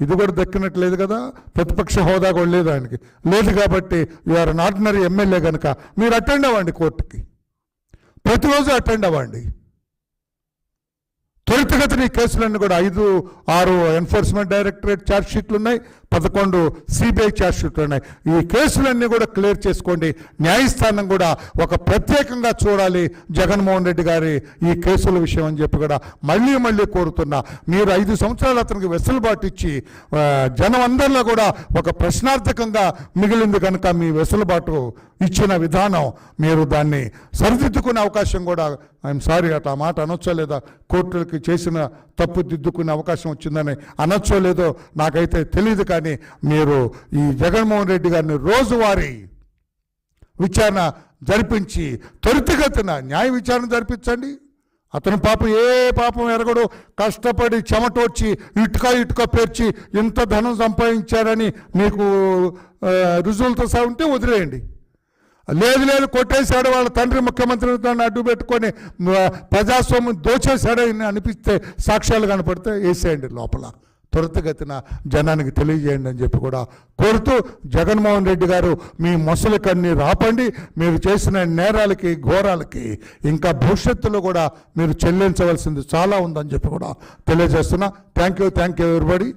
ఇది కూడా దక్కినట్లేదు కదా? ప్రతిపక్ష హోదా కూడా లేదు ఆయనకి. లేదు కాబట్టి ఆర్ అన్ ఆర్డినరీ ఎమ్మెల్యే కనుక మీరు అటెండ్ అవ్వండి కోర్టుకి ప్రతిరోజు అటెండ్ అవ్వండి. త్వరితగతిన కేసులన్నీ కూడా ఐదు ఆరు ఎన్ఫోర్స్మెంట్ డైరెక్టరేట్ ఛార్జ్ షీట్లు ఉన్నాయి పదకొండు సిబిఐ ఛార్జ్ షీట్లు ఉన్నాయి. ఈ కేసులన్నీ కూడా క్లియర్ చేసుకోండి. న్యాయస్థానం కూడా ఒక ప్రత్యేకంగా చూడాలి జగన్మోహన్ రెడ్డి గారి ఈ కేసుల విషయం అని చెప్పి కూడా మళ్ళీ మళ్ళీ కోరుతున్నా. మీరు ఐదు సంవత్సరాలు అతనికి వెసులుబాటు ఇచ్చి జనం అందరిలో కూడా ఒక ప్రశ్నార్థకంగా మిగిలింది కనుక మీ వెసులుబాటు ఇచ్చిన విధానం మీరు దాన్ని సరిదిద్దుకునే అవకాశం కూడా ఐఎమ్ సారీ అట్లా ఆ మాట అనొచ్చో లేదా? కోర్టులకి చేసిన తప్పు దిద్దుకునే అవకాశం వచ్చిందని అనొచ్చో లేదో నాకైతే తెలియదు కానీ మీరు ఈ జగన్మోహన్ రెడ్డి గారిని రోజువారీ విచారణ జరిపించి త్వరితగతిన న్యాయ విచారణ జరిపించండి. అతను పాపం ఏ పాపం ఎరగడు కష్టపడి చెమటోడ్చి ఇటుక ఇటుక పేర్చి ఇంత ధనం సంపాదించారని మీకు రుజువులతో సహా ఉంటే వదిలేయండి. లేదు లేదు కొట్టేశాడు వాళ్ళ తండ్రి ముఖ్యమంత్రి అడ్డు పెట్టుకొని ప్రజాస్వామ్యం దోచేశాడని అనిపిస్తే సాక్ష్యాలు కనపడితే వేసేయండి లోపల. త్వరితగతిన జనానికి తెలియజేయండి అని చెప్పి కూడా కోరుతూ జగన్మోహన్ రెడ్డి గారు మీ మొసలి కన్ని రాపండి మీరు చేసిన నేరాలకి ఘోరాలకి ఇంకా భవిష్యత్తులో కూడా మీరు చెల్లించవలసింది చాలా ఉందని చెప్పి కూడా తెలియజేస్తున్నా. Thank you thank you everybody